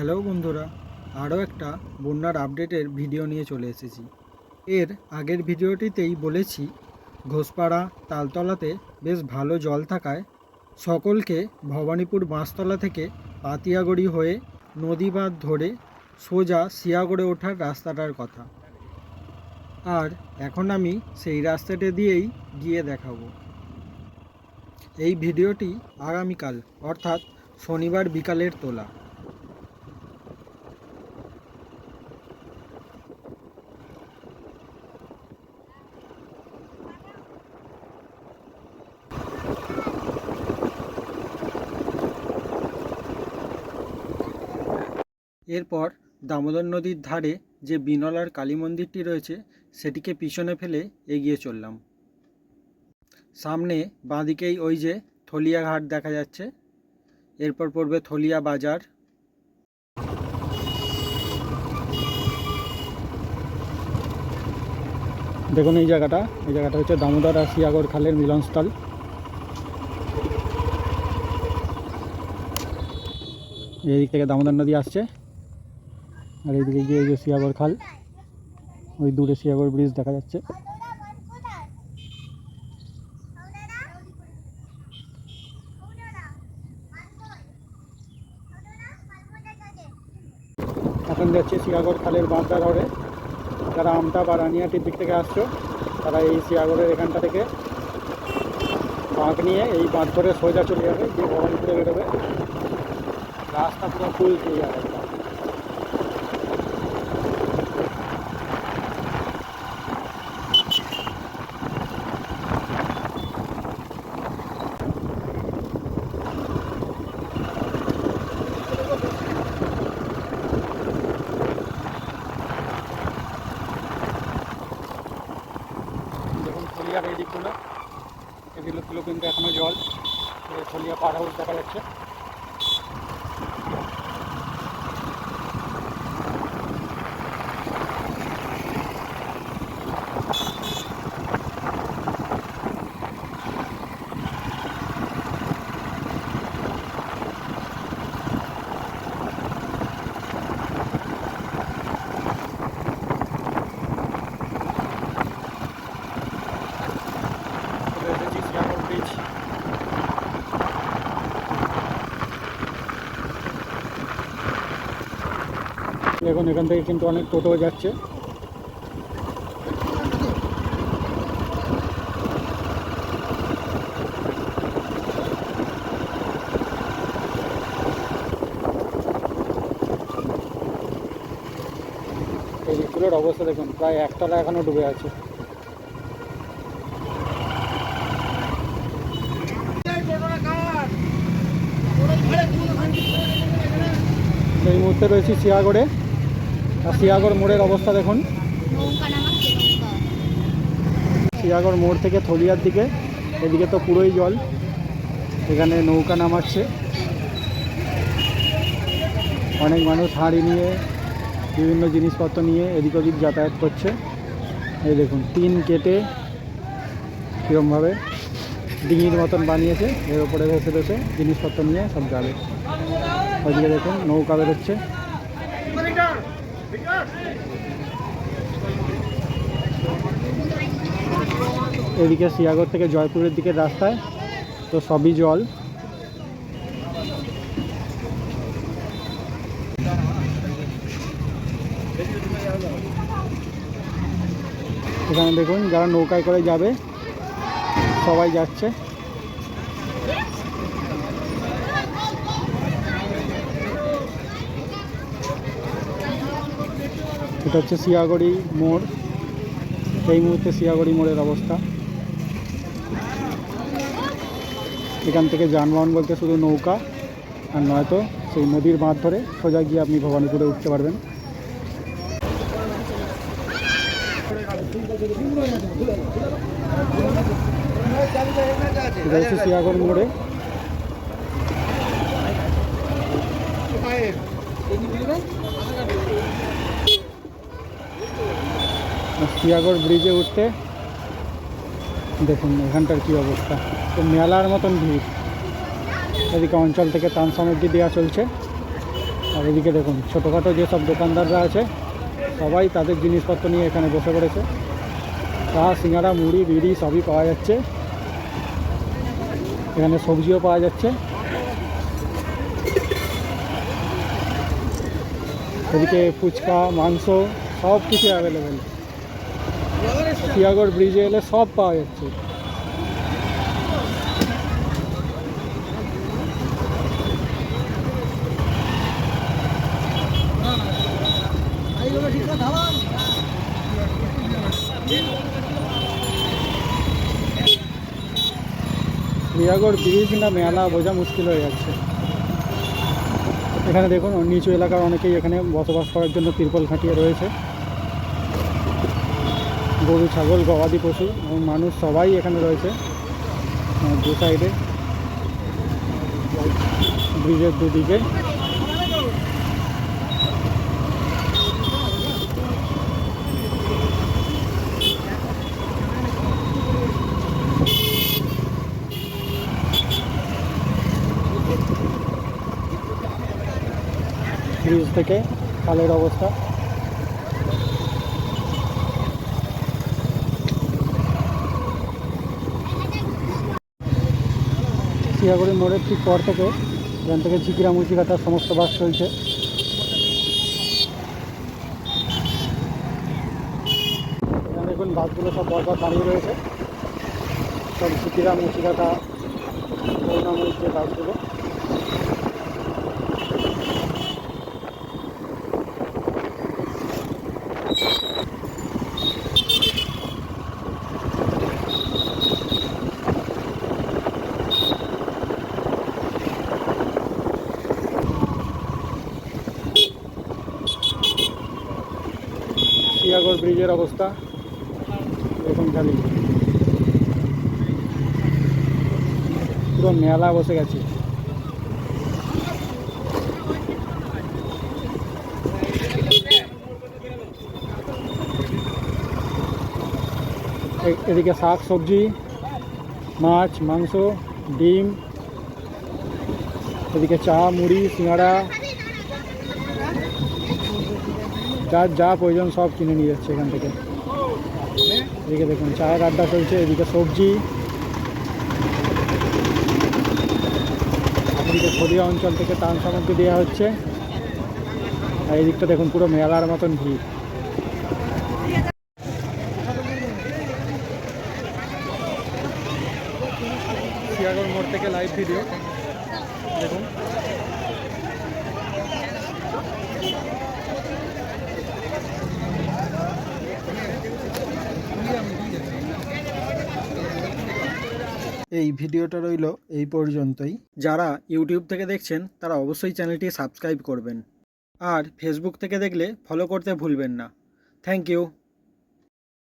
Hello বন্ধুরা, আরও একটা বন্যার আপডেটের ভিডিও নিয়ে চলে এসেছি। এর আগের ভিডিওটিতেই বলেছি, ঘোষপাড়া তালতলাতে বেশ ভালো জল থাকায় সকলকে ভবানীপুর বাঁশতলা থেকে পাতিয়াগড়ি হয়ে নদী বাঁধ ধরে সোজা শিয়াগড়ে ওঠার রাস্তাটার কথা। আর এখন আমি সেই রাস্তাটা দিয়েই গিয়ে দেখাবো। এই ভিডিওটি আগামীকাল, অর্থাৎ শনিবার বিকালের তোলা। এরপর দামোদর নদীর ধারে যে বিনলার কালী মন্দিরটি রয়েছে, সেটিকে পিছনে ফেলে এগিয়ে চললাম। সামনে বাঁদিকেই ওই যে থলিয়া ঘাট দেখা যাচ্ছে। এরপর পড়বে থলিয়া বাজার। দেখুন এই জায়গাটা। এই জায়গাটা হচ্ছে দামোদর আর শিয়াগড় খালের মিলনস্থল। এই দিক থেকে দামোদর নদী আসছে। আর এইদিকে গিয়ে যে শিয়াগড় খাল, ওই দূরে শিয়াগড় ব্রিজ দেখা যাচ্ছে। এখন যাচ্ছে শিয়াগড় খালের বাঁধটা ধরে যারা আমটা বা রানিয়াটির দিক থেকে আসছো, তারা এই শিয়াগড়ের এখানটা থেকে বাঁধ নিয়ে এই বাঁধ ধরে সোজা চলে যাবে, গিয়ে ভবানীপুরে বেরোবে। রাস্তা পুরো ফুল ক্লিয়ার একদম থলিয়ার এই দিকগুলো এগুলো কিন্তু এখনও জল থলিয়া পার দেখা যাচ্ছে চলে এসেছি শিয়াগড় ব্রিজ দেখুন, এখান থেকে কিন্তু অনেক টোটো যাচ্ছে। এই দিকগুলোর অবস্থা দেখুন, প্রায় একতলা এখনও ডুবে আছে। এই মুহূর্তে রয়েছি শিয়াগড়ে। শিয়াগড় মোড়ের অবস্থা দেখুন। শিয়াগড় মোড় থেকে থলিয়ার দিকে, এদিকে তো পুরোই জল। এখানে নৌকা নামাচ্ছে। অনেক মানুষ হাঁড়ি নিয়ে, বিভিন্ন জিনিসপত্র নিয়ে এদিক ওদিক যাতায়াত করছে। এই দেখুন তিন কেটে কীরমভাবে ডিঙির মতন বানিয়েছে, এর ওপরে ভেসে ভেসে জিনিসপত্র নিয়ে সব যাবে। ওইদিকে দেখুন, নৌকা বেরোচ্ছে। এদিকে শিয়াগড় থেকে জয়পুরের দিকে রাস্তায়, তো সবই জল। এখানে দেখুন, যারা নৌকায় করে যাবে, সবাই যাচ্ছে। এটা হচ্ছে শিয়াগড়ি মোড়। এই মুহূর্তে শিয়াগড়ি মোড়ের অবস্থা। এখান থেকে যানবাহন বলতে শুধু নৌকা আর নয়তো সেই নদীর বাঁধ ধরে সোজা গিয়ে আপনি ভবানীপুরে উঠতে পারবেন। শিয়াগড় মোড়ে। শিয়াগড় ব্রিজে উঠতে। দেখুন এখানটার কী অবস্থা। তো মেলার মতন ভিড়। এদিকে অঞ্চল থেকে তান সামগ্রী দেওয়া চলছে। আর এদিকে দেখুন, ছোটোখাটো যেসব দোকানদাররা আছে, সবাই তাদের জিনিসপত্র নিয়ে এখানে বসে পড়েছে। চা সিঙ্গাড়া মুড়ি, বিড়ি সবই পাওয়া যাচ্ছে। এখানে সবজিও পাওয়া যাচ্ছে। এদিকে ফুচকা, মাংস সব কিছু অ্যাভেলেবেল সিয়াগড় ব্রিজে এলে সব পাওয়া যাচ্ছে। সিয়াগড় ব্রিজ না মেলা বোঝা মুশকিল হয়ে যাচ্ছে। এখানে দেখুন, নিচু এলাকার অনেকেই এখানে বসবাস করার জন্য তিরপল খাটিয়ে রয়েছে। গরু, ছাগল, গবাদি পশু এবং মানুষ সবাই এখানে রয়েছে দু সাইডে ব্রিজের দুদিকে। ব্রিজ থেকে খালের অবস্থা। সিয়াগুড়ি মোড়ের ঠিক পর থেকে এখান থেকে ঝিকিরা মুচিকাতার সমস্ত বাস চলছে। এখানে দেখুন বাসগুলো সব পরপর দাঁড়িয়ে রয়েছে। সব ঝিকিরা মুচিকাটা করুণাময়ীর যে বাসগুলো। সিয়াগড় ব্রিজের অবস্থা দেখুন খালি। পুরো মেলা বসে গেছে। এদিকে শাক, সবজি, মাছ, মাংস, ডিম, এদিকে চা, মুড়ি, সিঙ্গাড়া যার যা প্রয়োজন সব কিনে নিয়ে যাচ্ছে এখান থেকে। এদিকে দেখুন, চায়ের আড্ডা চলছে, এদিকে সবজি। এদিকে খদিয়া অঞ্চল থেকে ত্রাণ সামগ্রী দেওয়া হচ্ছে। আর এদিকটা দেখুন, পুরো মেলার মতন ভিড়। মোড় থেকে লাইভ ভিডিও দেখুন। এই ভিডিওটা রইল এই পর্যন্তই। যারা ইউটিউব থেকে দেখছেন, তারা অবশ্যই চ্যানেলটি সাবস্ক্রাইব করবেন। আর ফেসবুক থেকে দেখলে ফলো করতে ভুলবেন না। Thank you